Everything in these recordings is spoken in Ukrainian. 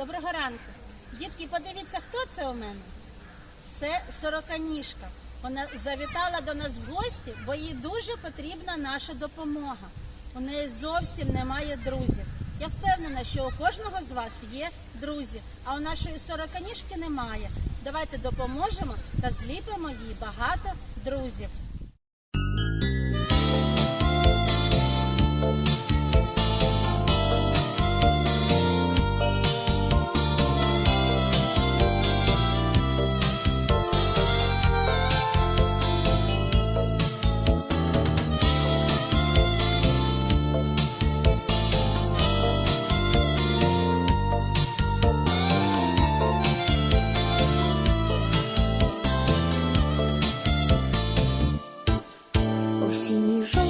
Доброго ранку. Дітки, подивіться, хто це у мене? Це сороканіжка. Вона завітала до нас в гості, бо їй дуже потрібна наша допомога. У неї зовсім немає друзів. Я впевнена, що у кожного з вас є друзі, а у нашої сороканіжки немає. Давайте допоможемо та зліпимо їй багато друзів.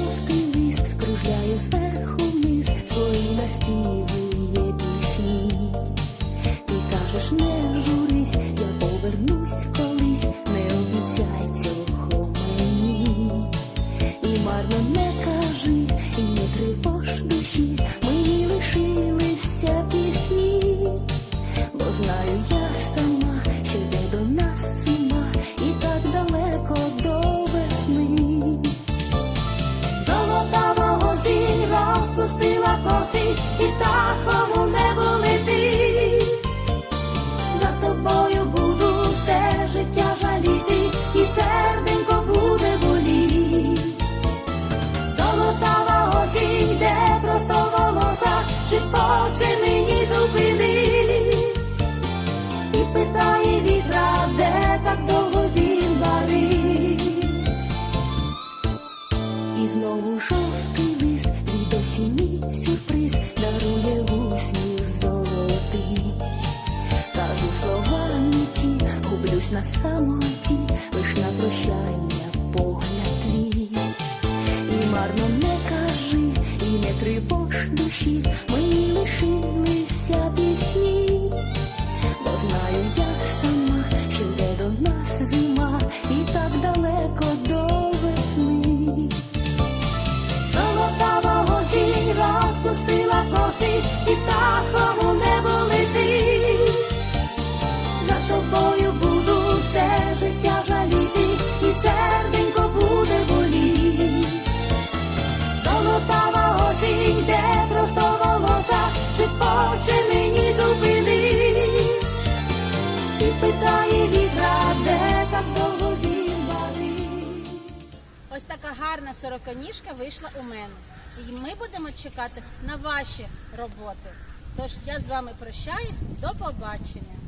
Осінній жовтий розпустила коси, і птахом у небо летить. За тобою буду все життя жаліти, і серденько буде боліть. Золотава осінь, де просто волоса, чи хоче мені зупинись? І питає вітра, де так довго він барись. І знову від осінній сюрприз дарує усміх золотий. Кажу слова не ті, гублюсь на самоті, лиш на прощання погляд твій. І марно не кажи, і не тривож душі, мені лишилися і птахом у небо. За тобою буду все життя жаліти, і серденько буде боліть. Золотава осінь, де просто волоса, чи хоче мені зупинись? І питає вітра, де так довго. Ось така гарна сороконіжка вийшла у мене. І ми будемо чекати на ваші роботи. Тож я з вами прощаюсь. До побачення.